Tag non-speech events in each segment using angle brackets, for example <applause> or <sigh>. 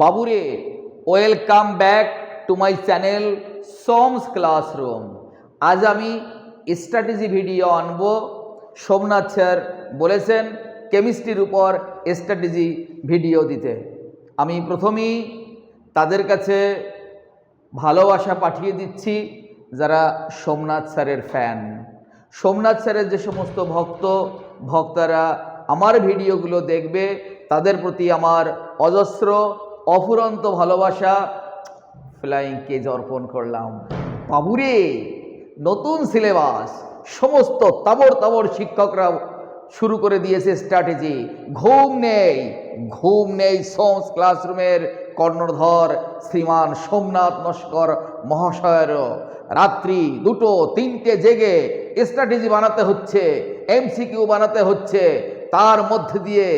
বাবুরে welcome back to my channel Som's classroom আজ আমি স্ট্র্যাটেজি ভিডিও আনব। সোমনাথ স্যার বলেছেন কেমিস্ট্রির উপর স্ট্র্যাটেজি ভিডিও দিতে। আমি প্রথমেই তাদের কাছে ভালোবাসা পাঠিয়ে দিচ্ছি, যারা সোমনাথ স্যারের ফ্যান সোমনাথ স্যারের যে সমস্ত ভক্ত, ভক্তারা আমার ভিডিওগুলো দেখবে, তাদের প্রতি আমার অজস্র অফুরন্ত ভালোবাসা, ফ্লাইং কেজ অর্পণ করলাম। বাবুরে, নতুন সিলেবাস, সমস্ত তাবর তাবর শিক্ষকরা শুরু করে দিয়েছে স্ট্র্যাটেজি। ঘুম নেই ঘুম নেই সোমস ক্লাসরুমের কর্ণধর শ্রীমান সোমনাথ নস্কর মহাশয়েরও রাত্রি দুটো, তিনটে জেগে স্ট্র্যাটেজি বানাতে হচ্ছে, এমসিকিউ বানাতে হচ্ছে, তার মধ্যে দিয়ে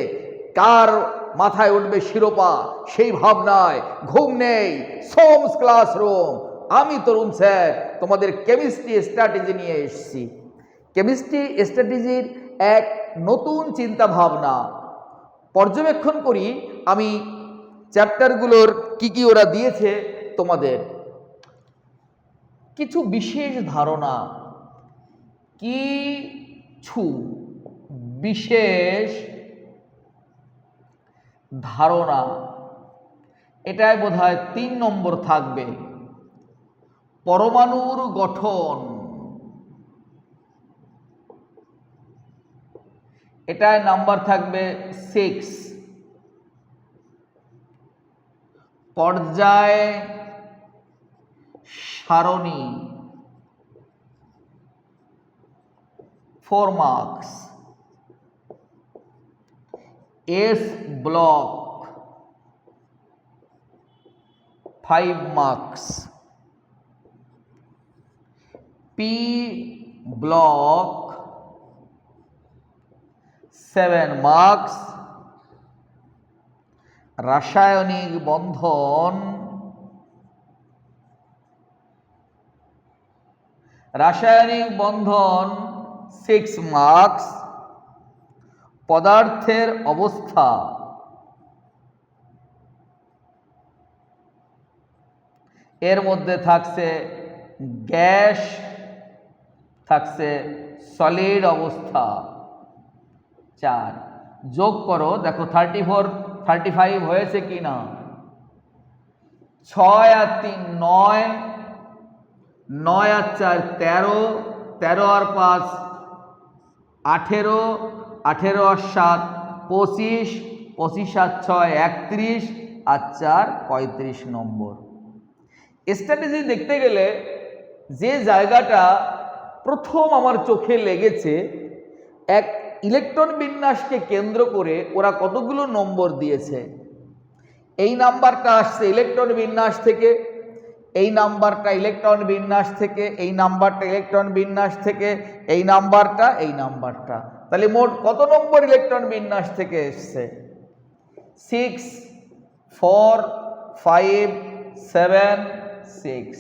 কার মাথায় উঠবে শিরোপা, সেই ভাবনায় ঘুম নেই, সোমস ক্লাসরুম। আমি তরুণ স্যার, তোমাদের কেমিস্ট্রি স্ট্র্যাটেজি নিয়ে এসেছি। কেমিস্ট্রি স্ট্র্যাটেজির এক নতুন চিন্তা ভাবনা পর্যবেক্ষণ করি আমি চ্যাপ্টারগুলোর কি কি ওরা দিয়েছে তোমাদের। কিছু বিশেষ ধারণা। কিছু বিশেষ ধারণা। এটাই বোধ তিন নম্বর থাকবে। পরমাণুর গঠন। এটায় নাম্বার থাকবে সিক্স। পর্যায় সারণী। Four marks. S block five marks P block seven marks রাসায়নিক বন্ধন রাসায়নিক বন্ধন সিক্স মার্কস পদার্থের অবস্থা। এর মধ্যে থাকছে গ্যাস, থাকছে সলিড অবস্থা। চার, যোগ করো, দেখো থার্টি ফোর থার্টি ফাইভ হয়েছে কি না ছয় আর তিন, নয়। নয় আর চার, তেরো। তেরো আর পাঁচ, আঠেরো। আঠেরো সাত, পঁচিশ পঁচিশ আর ছয়, একত্রিশ আর চার পঁয়ত্রিশ নম্বর। স্ট্র্যাটেজি দেখতে গেলে যে জায়গাটা প্রথম আমার চোখে লেগেছে, এক ইলেকট্রন বিন্যাসকে কেন্দ্র করে ওরা কতগুলো নম্বর দিয়েছে। এই নাম্বারটা আসছে ইলেকট্রন বিন্যাস থেকে এই নাম্বারটা ইলেকট্রন বিন্যাস থেকে, এই নাম্বারটা ইলেকট্রন বিন্যাস থেকে, এই নাম্বারটা এই নাম্বারটা। তাহলে মোট কত নম্বর ইলেকট্রন বিন্যাস থেকে এসছে? Six four five seven six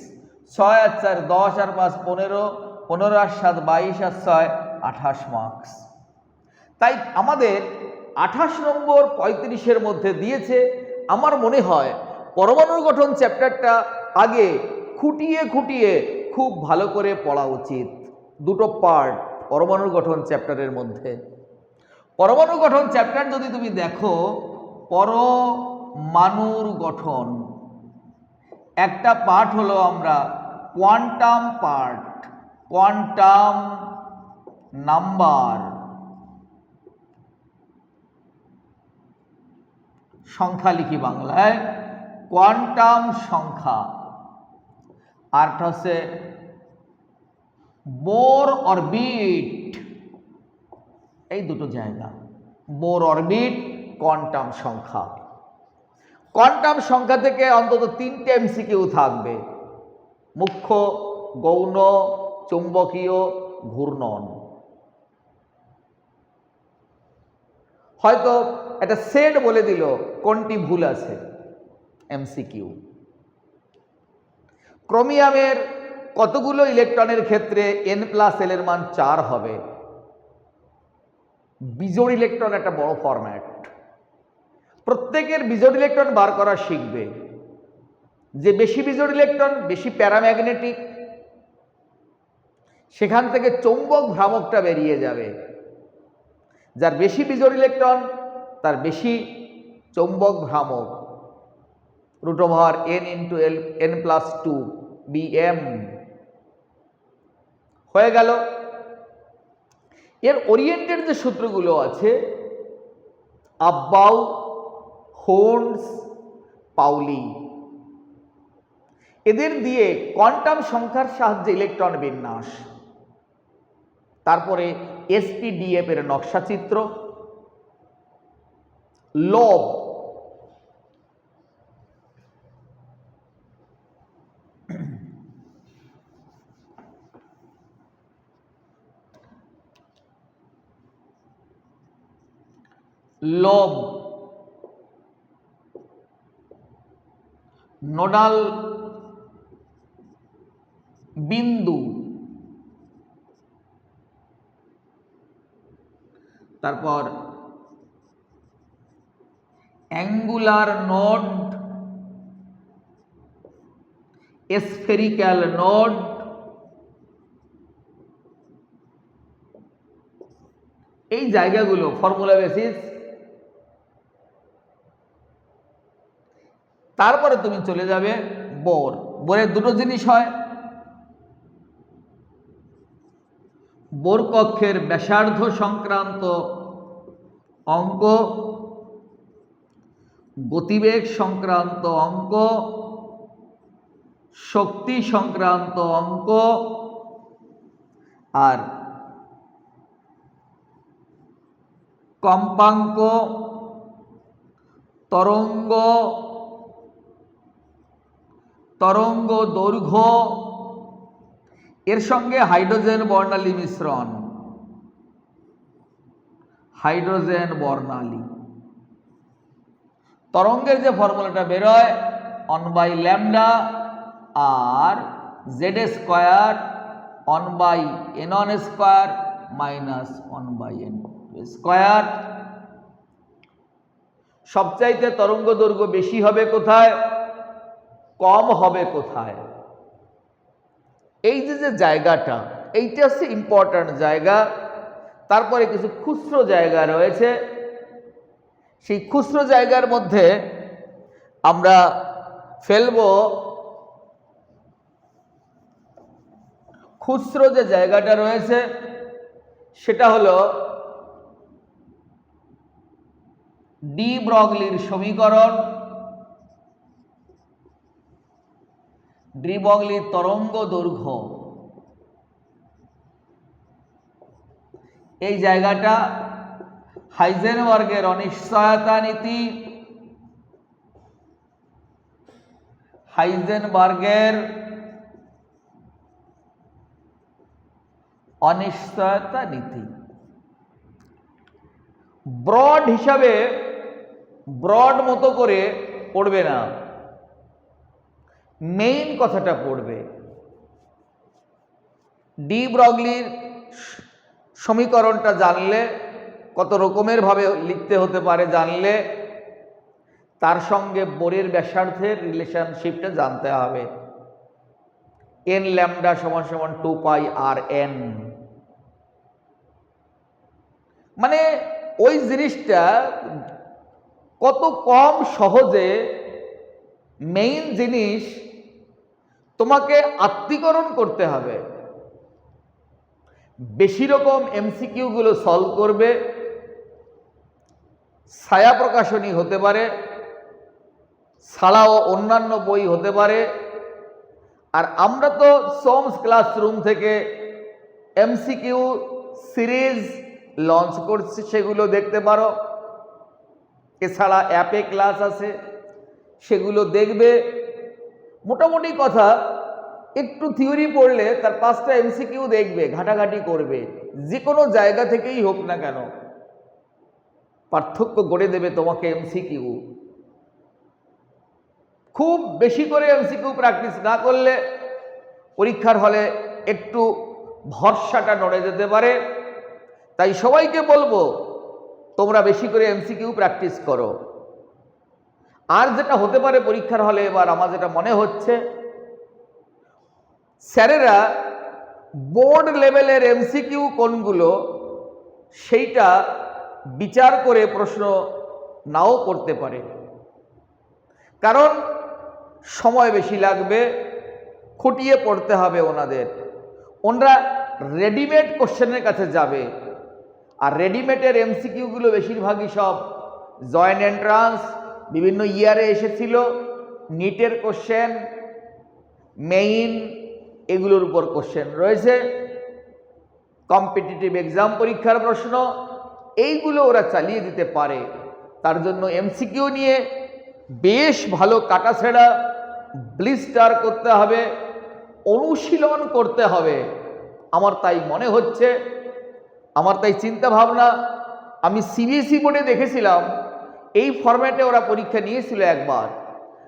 ছয় আর চার, দশ আর পাঁচ, পনেরো। পনেরো আর সাত, বাইশ আর ছয়, আঠাশ মার্কস তাই আমাদের আঠাশ নম্বর পঁয়ত্রিশের মধ্যে দিয়েছে, আমার মনে হয়, পরমাণুর গঠন চ্যাপ্টারটা আগে খুঁটিয়ে খুঁটিয়ে খুব ভালো করে পড়া উচিত। দুটো পার্ট পরমাণুর গঠন চ্যাপ্টারের মধ্যে। পরমাণু গঠন চ্যাপ্টার যদি তুমি দেখো, পরমাণুর গঠন। একটা পার্ট হলো আমরা কোয়ান্টাম পার্ট কোয়ান্টাম নাম্বার সংখ্যা লিখি বাংলায় কোয়ান্টাম সংখ্যা। আরটা হচ্ছে বোর অরবিট। এই দুটো জায়গা। বোর অরবিট, কোয়ান্টাম সংখ্যা। কোয়ান্টাম সংখ্যা থেকে অন্তত তিনটে এমসিকিউ থাকবে। মুখ্য, গৌণ, চুম্বকীয়, ঘূর্ণন। হয়তো একটা সেট বলে দিল, কোনটি ভুল আছে? এমসিকিউ। ক্রোমিয়ামের কতগুলো ইলেকট্রনের ক্ষেত্রে এন প্লাস এল এর মান চার হবে? বিজোড় ইলেকট্রন একটা বড় ফরম্যাট প্রত্যেকের বিজোড় ইলেকট্রন বার করা শিখবে। যে বেশি বিজোড় ইলেকট্রন, বেশি প্যারাম্যাগনেটিক, সেখান থেকে চৌম্বক ভ্রামকটা বেরিয়ে যাবে। যার বেশি বিজোড় ইলেকট্রন, তার বেশি চৌম্বক ভ্রামক। Root over N into L N plus two B M হয়ে গেল। এর ওরিয়েন্টেড যে সূত্রগুলো আছে, আব্বাউ হোন্স পাউলি। এদের দিয়ে কোয়ান্টাম সংখ্যার সাহায্যে ইলেকট্রন বিন্যাস। তারপরে এসপিডিএফ এর নকশা চিত্র লোভ। নোডাল বিন্দু। তারপর অ্যাঙ্গুলার নোড স্ফেরিক্যাল নোড এই জায়গাগুলো ফর্মুলা বেসিস তারপরে তুমি চলে যাবে বোর। বোরের দুটো জিনিস হয়। বোর কক্ষের ব্যাসার্ধ সংক্রান্ত অঙ্ক গতিবেগ সংক্রান্ত অঙ্ক শক্তি সংক্রান্ত অঙ্ক আর কম্পাঙ্ক, তরঙ্গ তরঙ্গ দৈর্ঘ্য। এর সঙ্গে হাইড্রোজেন বর্ণালী মিশ্রণ। হাইড্রোজেন বর্ণালী। তরঙ্গের যে ফর্মুলাটা বেরোয় one by lambda R Z square one by N one square minus one by N square সবচাইতে তরঙ্গ দৈর্ঘ্য বেশি হবে কোথায়? কম হবে কোথায়? এই যে যে জায়গাটা, এইটা হচ্ছে ইম্পর্ট্যান্ট জায়গা। তারপরে কিছু খুচরো জায়গা রয়েছে। সেই খুচরো জায়গার মধ্যে আমরা ফেলব খুচরো যে জায়গাটা রয়েছে, সেটা হলো ডি ব্রগলির সমীকরণ। ড্রিবগলির তরঙ্গ দৈর্ঘ্য। এই জায়গাটা হাইজেনবার্গের অনিশ্চয়তা নীতি। হাইজেনবার্গের অনিশ্চয়তা নীতি। ব্রড হিসাবে ব্রড মতো করে পড়বে না। মেইন কথাটা পড়বে। ডি ব্রগলির সমীকরণটা জানলে কত রকমের ভাবে লিখতে হতে পারে জানলে তার সঙ্গে বোরের ব্যাসার্ধের রিলেশনশিপটা জানতে হবে। এন ল্যামডা সমান সমান টু পাই আর এন মানে ওই জিনিসটা কত কম সহজে মেইন জিনিস তোমাকে আত্মীকরণ করতে হবে। বেশি রকম এমসিকিউগুলো সলভ করবে, ছায়া প্রকাশনী হতে পারে, ছাড়াও অন্যান্য বই হতে পারে। আর আমরা তো সোমস ক্লাসরুম থেকে এমসিকিউ সিরিজ লঞ্চ করছি, সেগুলো দেখতে পারো। এছাড়া অ্যাপে ক্লাস আছে, সেগুলো দেখবে। মোটামুটি কথা, একটু থিওরি পড়লে তার পাঁচটা এমসিকিউ দেখবে, ঘাটাঘাটি করবে, যে কোনো জায়গা থেকেই হোক না কেন। পার্থক্য গড়ে দেবে তোমাকে এমসিকিউ খুব বেশি করে এমসিকিউ প্র্যাকটিস না করলে পরীক্ষার হলে একটু ভরসাটা নড়ে যেতে পারে। তাই সবাইকে বলব, তোমরা বেশি করে এমসিকিউ প্র্যাকটিস করো। আর যেটা হতে পারে পরীক্ষার হলে এবার আমার যেটা মনে হচ্ছে, স্যারেরা বোর্ড লেভেলের এমসিকিউ কোনগুলো সেইটা বিচার করে প্রশ্ন নাও করতে পারে। কারণ সময় বেশি লাগবে, খুঁটিয়ে পড়তে হবে ওনাদের। ওনারা রেডিমেড কোশ্চেনের কাছে যাবে, আর রেডিমেডের এমসিকিউগুলো বেশিরভাগই সব জয়েন্ট এন্ট্রান্স বিভিন্ন ইয়ারে এসেছিল নিটের কোশ্চেন মেইন এগুলোর উপর কোশ্চেন রয়েছে। কম্পিটিটিভ এক্সাম পরীক্ষার প্রশ্ন, এইগুলো ওরা চালিয়ে দিতে পারে। তার জন্য এমসিকিউ নিয়ে বেশ ভালো কাটাছেড়া ব্লিস্টার করতে হবে, অনুশীলন করতে হবে। আমার তাই মনে হচ্ছে, আমার তাই চিন্তা ভাবনা আমি সিবিএসই বোর্ডে দেখেছিলাম এই ফরম্যাটে ওরা পরীক্ষা নিয়েছিল একবার।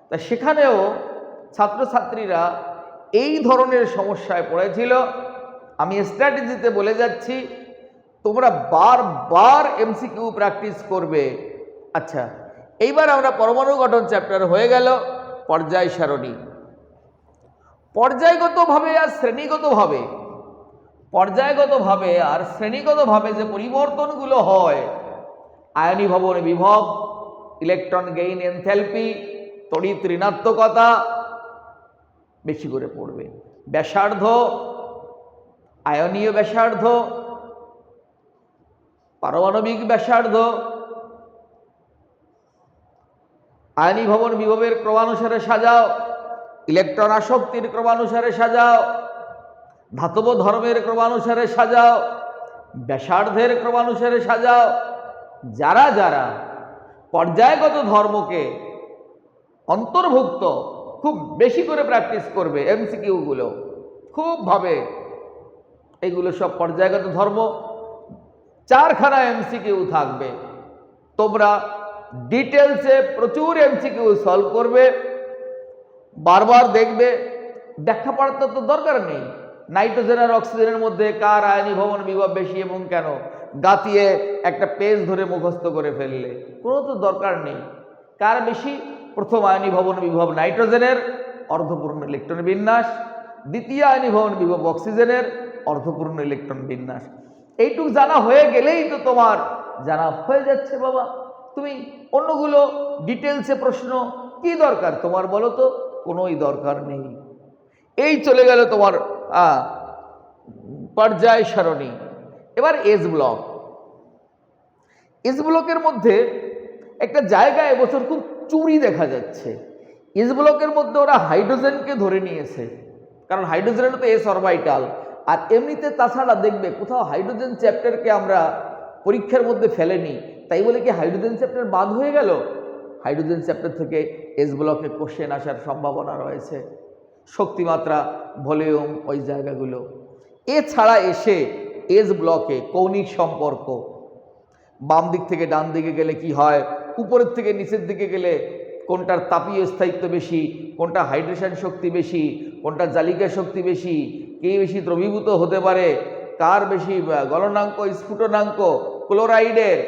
তা সেখানেও ছাত্রছাত্রীরা এই ধরনের সমস্যায় পড়েছিল। আমি স্ট্র্যাটেজিতে বলে যাচ্ছি, তোমরা বারবার এমসিকিউ প্র্যাকটিস করবে। আচ্ছা এইবার আমরা পরমাণু গঠন চ্যাপ্টার হয়ে গেল, পর্যায় সারণী। পর্যায়গতভাবে আর শ্রেণীগতভাবে, পর্যায়গতভাবে আর শ্রেণীগতভাবে যে পরিবর্তনগুলো হয় আয়নী ভবন বিভব ইলেকট্রন গেইন এনথ্যালপি, তড়িৎ ঋণাত্মকতা বেশি করে পড়বে। ব্যাসার্ধ, আয়নীয় ব্যাসার্ধ, পারমাণবিক ব্যাসার্ধ, আয়নী ভবন বিভবের ক্রমানুসারে সাজাও, ইলেকট্রন আসক্তির ক্রমানুসারে সাজাও, ধাতব ধর্মের ক্রমানুসারে সাজাও, ব্যাসার্ধের ক্রমানুসারে সাজাও, যারা যারা পর্যায়গত ধর্মকে অন্তর্ভুক্ত খুব বেশি করে প্র্যাকটিস করবে এমসিকিউগুলো খুবভাবে এগুলো সব পর্যায়গত ধর্ম। চারখানা এমসিকিউ থাকবে। তোমরা ডিটেলসে প্রচুর এমসিকিউ সলভ করবে। বারবার দেখবে। ব্যাখ্যা পড়ার তো দরকার নেই। নাইট্রোজেন আর অক্সিজেনের মধ্যে কার আয়নী ভবন বিভব বেশি এবং কেন? গাতিয়ে একটা পেজ ধরে মুখস্থ করে ফেললে। কোনো তো দরকার নেই। কার বেশি? প্রথম আয়নী ভবন বিভব নাইট্রোজেনের, অর্ধপূর্ণ ইলেকট্রন বিন্যাস। দ্বিতীয় আয়নী ভবন বিভব অক্সিজেনের, অর্ধপূর্ণ ইলেকট্রন বিন্যাস। এইটুক জানা হয়ে গেলেই তো তোমার জানা হয়ে যাচ্ছে বাবা। তুমি অন্যগুলো ডিটেলসে প্রশ্ন, কি দরকার তোমার বলো তো? কোনোই দরকার নেই। এই চলে গেল তোমার পর্যায় সারণী। এবার এজ ব্লক। এস ব্লকের মধ্যে একটা জায়গায় এবছর খুব চুরি দেখা যাচ্ছে। এস ব্লকের মধ্যে ওরা হাইড্রোজেনকে ধরে নিয়েছে। কারণ হাইড্রোজেন তো এস অরবাইটাল আর এমনিতে তাছাড়া দেখবে কোথাও হাইড্রোজেন চ্যাপ্টারকে আমরা পরীক্ষার মধ্যে ফেলেনি। তাই বলে কি হাইড্রোজেন চ্যাপ্টার বাদ হয়ে গেল? হাইড্রোজেন চ্যাপ্টার থেকে এস ব্লকে কোশ্চেন আসার সম্ভাবনা রয়েছে। শক্তিমাত্রা, ভলিউম ওই জায়গাগুলো। এছাড়া এসে এজ ব্লকে কৌণিক সম্পর্ক। বাম দিক থেকে ডান দিকে গেলে কি হয়? উপরের থেকে নিচের দিকে গেলে কোনটার তাপীয় স্থায়িত্ব বেশি, কোনটা হাইড্রেশন শক্তি বেশি, কোনটা জালিকা শক্তি বেশি, কে বেশি দ্রবীভূত হতে পারে, কার বেশি গলনাঙ্ক, স্ফুটনাঙ্ক, ক্লোরাইডের,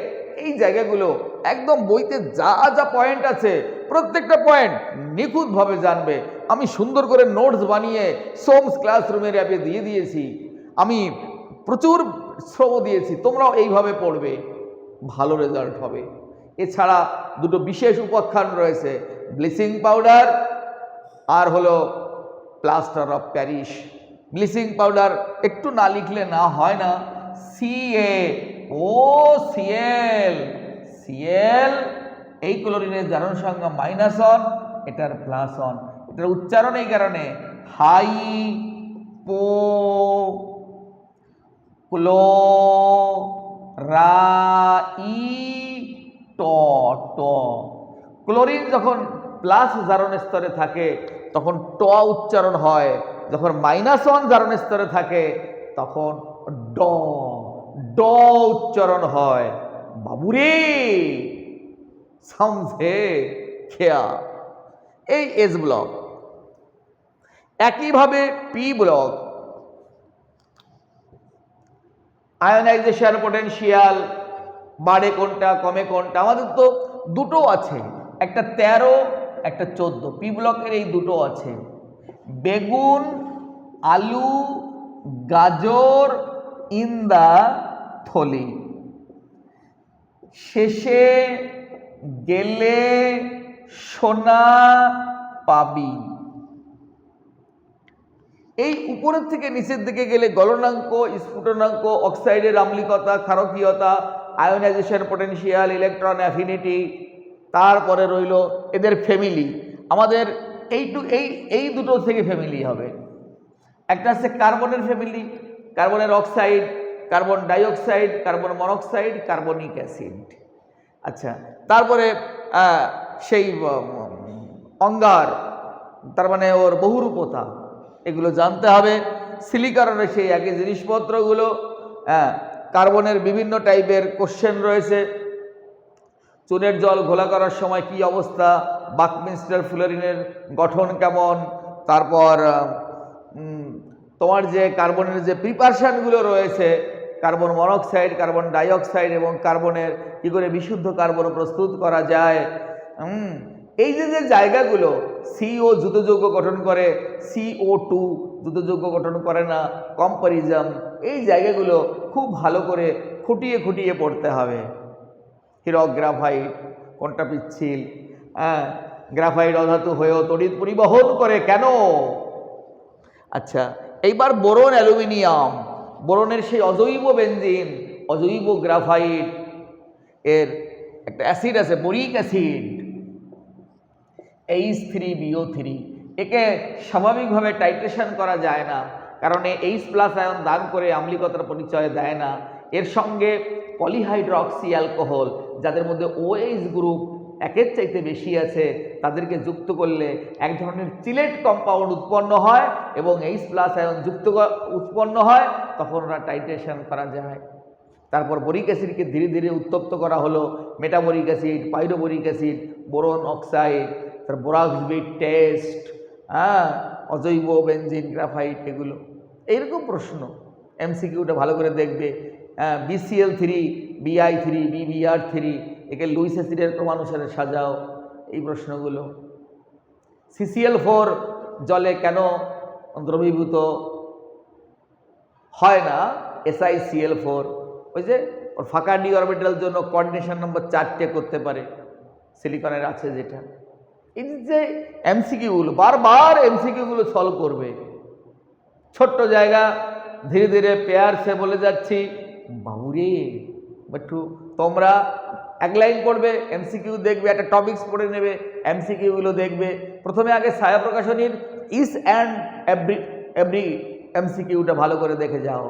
এই জায়গাগুলো একদম বইতে যা যা পয়েন্ট আছে, প্রত্যেকটা পয়েন্ট নিখুঁতভাবে জানবে। আমি সুন্দর করে নোটস বানিয়ে সোমস ক্লাসরুমের অ্যাপে দিয়ে দিয়েছি। আমি প্রচুর শ্রম দিয়েছি, তোমরাও এইভাবে পড়বে, ভালো রেজাল্ট হবে। এছাড়া দুটো বিশেষ উপাখ্যান রয়েছে, ব্লিচিং পাউডার আর হলো plaster of Paris. Bleaching powder একটু না লিখলে না হয় না সিএ ও সিএল সিএল এই ক্লোরিনের জারণ সংখ্যা মাইনাস অন এটার প্লাস অন এটার উচ্চারণ এই কারণে। হাই, পো ক্লো রা, ই, ট ট। ক্লোরিন যখন প্লাস জারণ স্তরে থাকে, তখন ট উচ্চারণ হয়। যখন মাইনাস ওয়ান জারণ স্তরে থাকে, তখন ড ড উচ্চারণ হয়। বাবুরে, সমঝে, খেয়া। এই এস ব্লক একইভাবে পি ব্লক আয়নাইজেশন পোটেনশিয়াল বাড়ে কোনটা, কমে কোনটা, আমাদের তো দুটো আছে, একটা তেরো, একটা চোদ্দ পি ব্লকের এই দুটো আছে। বেগুন, আলু, গাজর ইন দা থলি। শেষে গেলে সোনা পাবি। এই উপরের থেকে নিচের দিকে গেলে গলনাঙ্ক, স্ফুটনাঙ্ক, অক্সাইডের আম্লিকতা, ক্ষারকীয়তা, আয়োনাইজেশন পটেনশিয়াল ইলেকট্রন অ্যাফিনিটি তারপরে রইল এদের ফ্যামিলি আমাদের এইটু এই এই দুটো থেকে ফ্যামিলি হবে। একটা আছে কার্বনের ফ্যামিলি কার্বনের oxide carbon dioxide carbon monoxide carbonic acid আচ্ছা তারপরে সেই অঙ্গার, তার মানে ওর বহুরূপতা। এগুলো জানতে হবে। সিলিকনের সেই একই জিনিসপত্রগুলো হ্যাঁ কার্বনের বিভিন্ন টাইপের কোশ্চেন রয়েছে। চুনের জল ঘোলা করার সময় কি অবস্থা? বাকমিস্টার ফ্লোরিনের গঠন কেমন? তারপর তোমার যে কার্বনের যে প্রিপারেশনগুলো রয়েছে, কার্বন মনোক্সাইড, কার্বন ডাইঅক্সাইড এবং কার্বনের কী করে বিশুদ্ধ কার্বন প্রস্তুত করা যায় এই যে যে জায়গাগুলো সিও যৌগ গঠন করে সিও টু যৌগ গঠন করে না, কম্পারিজম, এই জায়গাগুলো খুব ভালো করে খুঁটিয়ে খুঁটিয়ে পড়তে হবে। হিরক গ্রাফাইট কোনটা পিচ্ছিল? হ্যাঁ গ্রাফাইট অধাতু হয়েও তড়িৎ পরিবহন করে কেন? আচ্ছা এইবার বোরন অ্যালুমিনিয়াম, বোরনের সেই অজৈব বেনজিন, অজৈব গ্রাফাইট, এর একটা অ্যাসিড আছে, boric acid. H three BO three একে স্বাভাবিকভাবে টাইট্রেশন করা যায় না। কারণ এইচ প্লাস আয়ন দান করে আম্লিকতার পরিচয় দেয় না। এর সঙ্গে পলিহাইড্রক্সি অ্যালকোহল যাদের মধ্যে ওএইচ গ্রুপ একের চাইতে বেশি আছে, তাদেরকে যুক্ত করলে এক ধরনের চিলেট কম্পাউন্ড উৎপন্ন হয় এবং এইচ প্লাস আয়ন যুক্ত উৎপন্ন হয়, তখন ওরা টাইট্রেশন করা যায়। তারপর বরিক অ্যাসিডকে ধীরে ধীরে উত্তপ্ত করা হলো। Metaboric acid pyroboric acid boron oxide তার বোরাক্সবিট টেস্ট হ্যাঁ অজৈব বেনজিন গ্রাফাইট এগুলো। এইরকম প্রশ্ন। এমসিকিউটা ভালো করে দেখবে। হ্যাঁ BCL three, BI three, BBR three, একে লুইস অ্যাসিডের ক্রমানুসারে সাজাও এই প্রশ্নগুলো। সিসিএল ফোর জলে কেন দ্রবীভূত হয় না? SICL four. ওই যে, ওর ফাঁকা ডি অরবিটাল জন্য কন্ডিশন নম্বর চারটে করতে পারে। সিলিকনের আছে যেটা। এই যে এমসিকিউগুলো বারবার এমসিকিউগুলো সলভ করবে। ছোট্ট জায়গা, ধীরে ধীরে পেয়ার সে বলে যাচ্ছি বাবুরে একটু তোমরা এক লাইন পড়বে এমসিকিউ দেখবে, একটা টপিকস পড়ে নেবে এমসিকিউগুলো দেখবে। প্রথমে আগে ছায়া প্রকাশনীর ইস অ্যান্ড এভরি এভরি এমসিকিউটা ভালো করে দেখে যাও।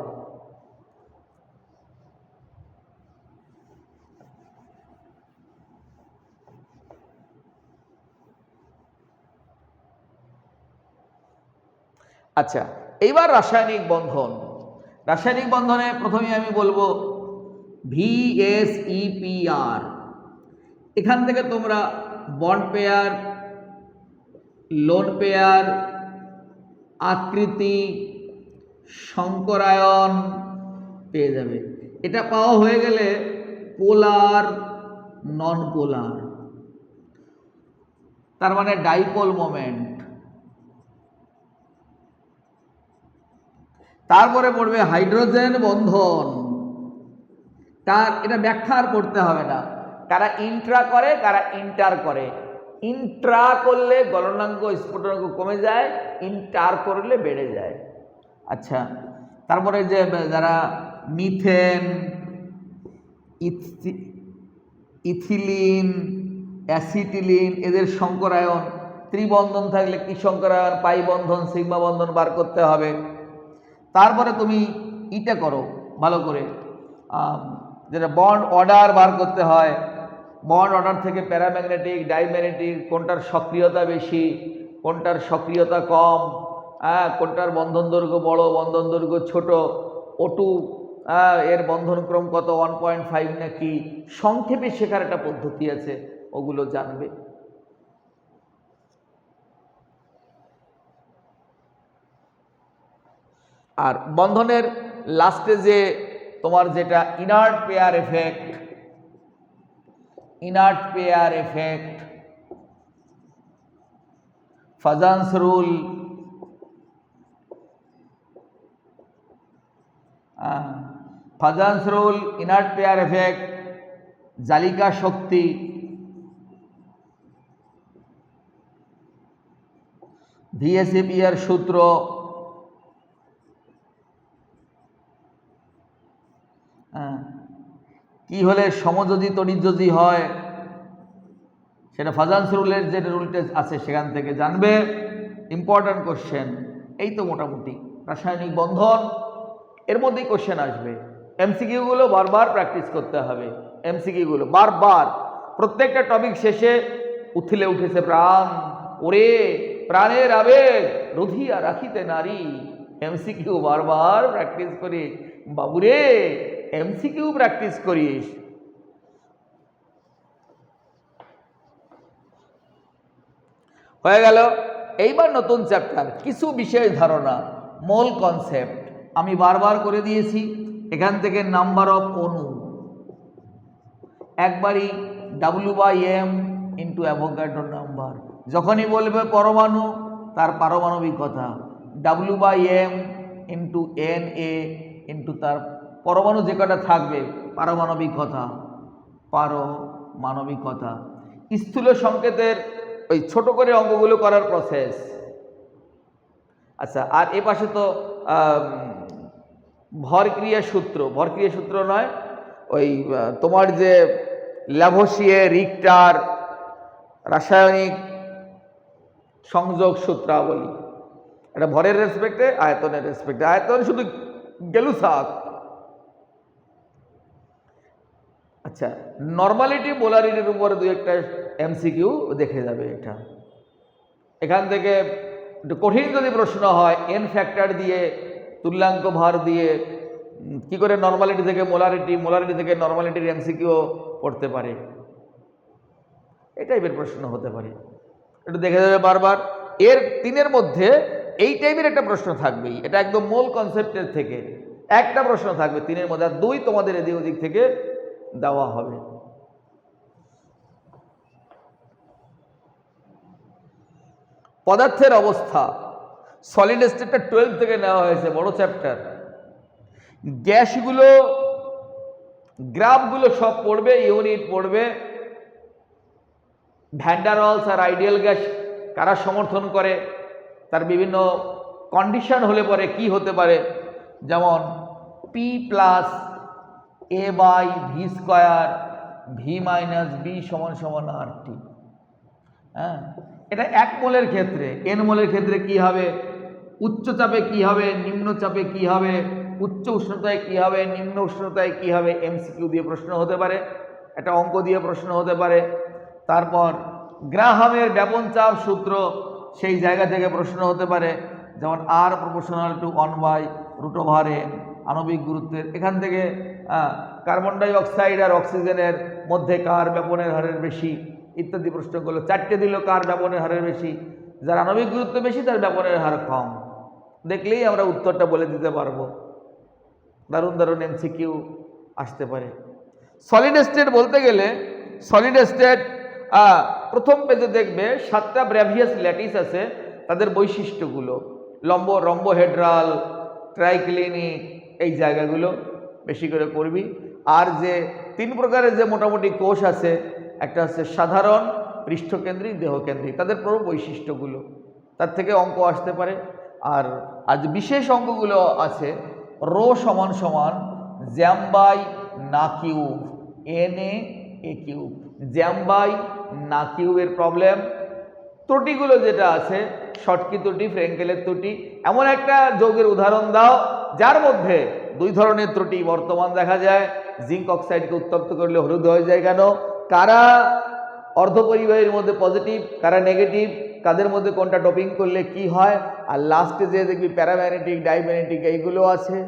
আচ্ছা এইবার রাসায়নিক বন্ধন। রাসায়নিক বন্ধনে প্রথমে আমি বলব ভিএসইপিআর এখান থেকে তোমরা বন্ড পেয়ার লোন পেয়ার আকৃতি, শঙ্করায়ন পেয়ে যাবে। এটা পাওয়া হয়ে গেলে পোলার নন পোলার তার মানে ডাইপোল মোমেন্ট তারপরে পড়বে হাইড্রোজেন বন্ধন। তার, এটা ব্যাখ্যা আর করতে হবে না। কারা ইন্ট্রা করে, কারা ইন্টার করে। ইন্ট্রা করলে গলনাঙ্গ স্ফুটনাঙ্ক কমে যায় ইন্টার করলে বেড়ে যায়। আচ্ছা তারপরে যে যারা মিথেন ইথিলিন, অ্যাসিটিলিন, এদের সংকরায়ন ত্রিবন্ধন থাকলে কি সংকরায়ন পাই বন্ধন, সিগমা বন্ধন বার করতে হবে। তারপরে তুমি ইটা করো, ভালো করে। যেটা বন্ড অর্ডার বার করতে হয় বন্ড অর্ডার থেকে প্যারাম্যাগনেটিক ডাইম্যাগনেটিক কোনটার সক্রিয়তা বেশি, কোনটার সক্রিয়তা কম হ্যাঁ কোনটার বন্ধন দৈর্ঘ্য বড়, বন্ধন দৈর্ঘ্য ছোট ওটু হ্যাঁ এর বন্ধনক্রম কত ওয়ান পয়েন্ট ফাইভ নাকি? সংক্ষেপে শেখার একটা পদ্ধতি আছে, ওগুলো জানবে। আর বন্ধনের লাস্টে যে তোমার যেটা inert pair effect inert pair effect Fajans rule Fajans rule inert pair effect জালিকা শক্তি ভিএসএপি এর সূত্র হ্যাঁ। কি হলে সমযোজী তড়িৎযোজী হয়? সেটা ফাজান্স রুলের যে রুলটা আছে সেখান থেকে জানবে। ইম্পর্ট্যান্ট কোশ্চেন এই তো মোটামুটি। রাসায়নিক বন্ধন, এর মধ্যেই কোশ্চেন আসবে। এমসিকিউগুলো বারবার প্র্যাকটিস করতে হবে। এমসিকিউগুলো বারবার। প্রত্যেকটা টপিক শেষে উথলে উঠেছে প্রাণ। ওরে, প্রাণের আবেগ। রুধিয়া রাখিতে নারী। এমসিকিউ বারবার প্র্যাকটিস করিস বাবুরে এমসিকিউ প্র্যাকটিস করিস। হয়ে গেল। এইবার নতুন চ্যাপ্টার, কিছু বিশেষ ধারণা, মূল কনসেপ্ট আমি বারবার করে দিয়েছি, এখান থেকে নাম্বার অফ অণু। একবারই W by M into Avogadro number যখনই বলবে পরমাণু, তার পারমাণবিকতা W by M into N A into তার পরমাণু যে কটা থাকবে? পারমাণবিকতা পারমাণবিকতা। স্থূল সংকেতের ওই ছোট করে অঙ্গগুলো করার প্রসেস আচ্ছা আর এ পাশে তো ভরক্রিয়া সূত্র। ভরক্রিয়া সূত্র নয়, ওই তোমার যে ল্যাভোসিয়ে, রিক্টার, রাসায়নিক সংযোগ সূত্রাবলী। এটা ভরের রেসপেক্টে আয়তনের রেসপেক্টে আয়তন শুধু গেলু শাক আচ্ছা নর্মালিটি মোলারিটির উপরে দু একটা এমসিকিউ দেখে যাবে এটা। এখান থেকে একটু কঠিন যদি প্রশ্ন হয় এন ফ্যাক্টর দিয়ে, তুল্যাঙ্ক ভার দিয়ে কি করে নর্মালিটি থেকে মোলারিটি মোলারিটি থেকে নর্মালিটির এমসিকিউ পড়তে পারে? এই টাইপের প্রশ্ন হতে পারে। একটু দেখে যাবে বারবার। এর তিনের মধ্যে এই টাইপের একটা প্রশ্ন থাকবেই। এটা একদম মূল কনসেপ্টের থেকে। একটা প্রশ্ন থাকবে তিনের মধ্যে। আর দুই তোমাদের এদিক ওদিক থেকে দেওয়া হবে। পদার্থের অবস্থা। সলিড স্টেটটা টুয়েলভ থেকে নেওয়া হয়েছে, বড় চ্যাপ্টার গ্যাসগুলো, গ্রাফগুলো সব পড়বে ইউনিট পড়বে। ভ্যান্ডারলস আর আইডিয়াল গ্যাস কারা সমর্থন করে? তার বিভিন্ন কন্ডিশন হলে পরে কি হতে পারে? যেমন P plus A by V square V minus B সমান সমান আর টি হ্যাঁ? এটা এক মোলের ক্ষেত্রে এন মোলের ক্ষেত্রে কি হবে? উচ্চ চাপে কি হবে? নিম্ন চাপে কি হবে? উচ্চ উষ্ণতায় কি হবে? নিম্ন উষ্ণতায় কি হবে? এমসিকিউ দিয়ে প্রশ্ন হতে পারে। একটা অঙ্ক দিয়ে প্রশ্ন হতে পারে। তারপর গ্রাহামের ব্যাপন চাপ সূত্র সেই জায়গা থেকে প্রশ্ন হতে পারে। যেমন R proportional to one by root over আণবিক গুরুত্বের, এখান থেকে কার্বন ডাই অক্সাইড আর অক্সিজেনের মধ্যে কার ব্যাপনের হারের বেশি, ইত্যাদি প্রশ্নগুলো চারটে দিল কার ব্যাপনের হারের বেশি, যার আণবিক গুরুত্ব বেশি তার ব্যাপনের হার কম। দেখলেই আমরা উত্তরটা বলে দিতে পারব। দারুণ দারুণ এমসিকিউ আসতে পারে। সলিড স্টেট বলতে গেলে সলিড স্টেট প্রথম পেজে দেখবে সাতটা ব্র্যাভিয়াস ল্যাটিস আছে, তাদের বৈশিষ্ট্যগুলো। লম্ব, রম্বোহেড্রাল ট্রাইক্লিনিক এই জায়গাগুলো বেশি করে করবি। আর যে তিন প্রকারের যে মোটামুটি কোষ আছে, একটা হচ্ছে সাধারণ, পৃষ্ঠকেন্দ্রিক, দেহকেন্দ্রিক, তাদের পুরো বৈশিষ্ট্যগুলো। তার থেকে অঙ্ক আসতে পারে। আর আজ বিশেষ অঙ্কগুলো আছে, রো সমান সমান জ্যাম বাই না cube, N A cube. ZM by না কিউবের প্রবলেম। ত্রুটিগুলো যেটা আছে শর্টকি ত্রুটি, ফ্রেঙ্কেলের ত্রুটি, এমন একটা যোগের উদাহরণ দাও, যার মধ্যে দুই ধরনের ত্রুটি বর্তমান দেখা যায়। জিঙ্ক অক্সাইডকে উত্তপ্ত করলে হলুদ হয়ে যায় কেন? কারা অর্ধ অর্ধপরিবাহীর মধ্যে পজিটিভ, কারা নেগেটিভ, কাদের মধ্যে কোনটা ডোপিং করলে কি হয়? আর লাস্টে যে দেখবি প্যারাম্যাগনেটিক ডাইম্যাগনেটিক এইগুলো আছে।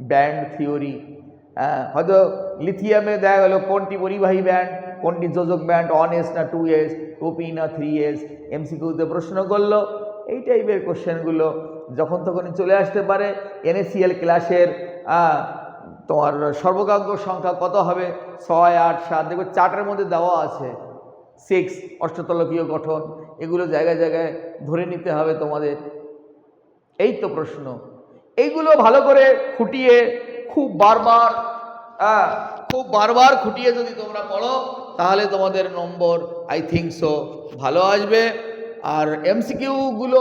Band theory. হ্যাঁ হয়তো লিথিয়ামে দেখা গেলো কোনটি পরিবাহী ব্যান্ড, কোনটি যোজক ব্যান্ড ওয়ান এস না টু এস টু পি না থ্রি এস এমসিকিউতে প্রশ্ন করল। এই টাইপের কোশ্চেনগুলো যখন তখনই চলে আসতে পারে। এনএসিএল ক্লাসের তোমার সর্বকাঙ্ক সংখ্যা কত হবে? ছয়, আট, সাত দেখবে চার্টের মধ্যে দেওয়া আছে। সিক্স অষ্টতলকীয় গঠন, এগুলো জায়গায় জায়গায় ধরে নিতে হবে তোমাদের। এই তো প্রশ্ন। এইগুলো ভালো করে খুঁটিয়ে, খুব বারবার খুব বারবার খুঁটিয়ে যদি তোমরা পড়ো তাহলে তোমাদের নম্বর আই থিঙ্ক সো ভালো আসবে। আর এমসিকিউগুলো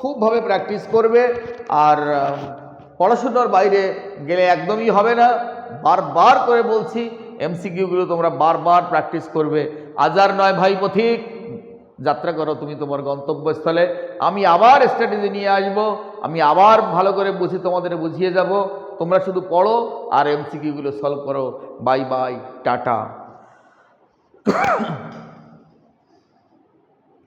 খুবভাবে প্র্যাকটিস করবে। আর পড়াশোনার বাইরে গেলে একদমই হবে না। বারবার করে বলছি এমসিকিউগুলো তোমরা বারবার প্র্যাকটিস করবে। আজার নয় ভাই পথিক, যাত্রা করো তুমি তোমার গন্তব্যস্থলে। আমি আবার স্ট্র্যাটেজি নিয়ে আসব, আমি আবার ভালো করে বুঝি তোমাদের বুঝিয়ে যাব। তোমরা শুধু পড়ো আর এমসিকিউগুলো সলভ করো। Bye bye tata. Ah! <coughs>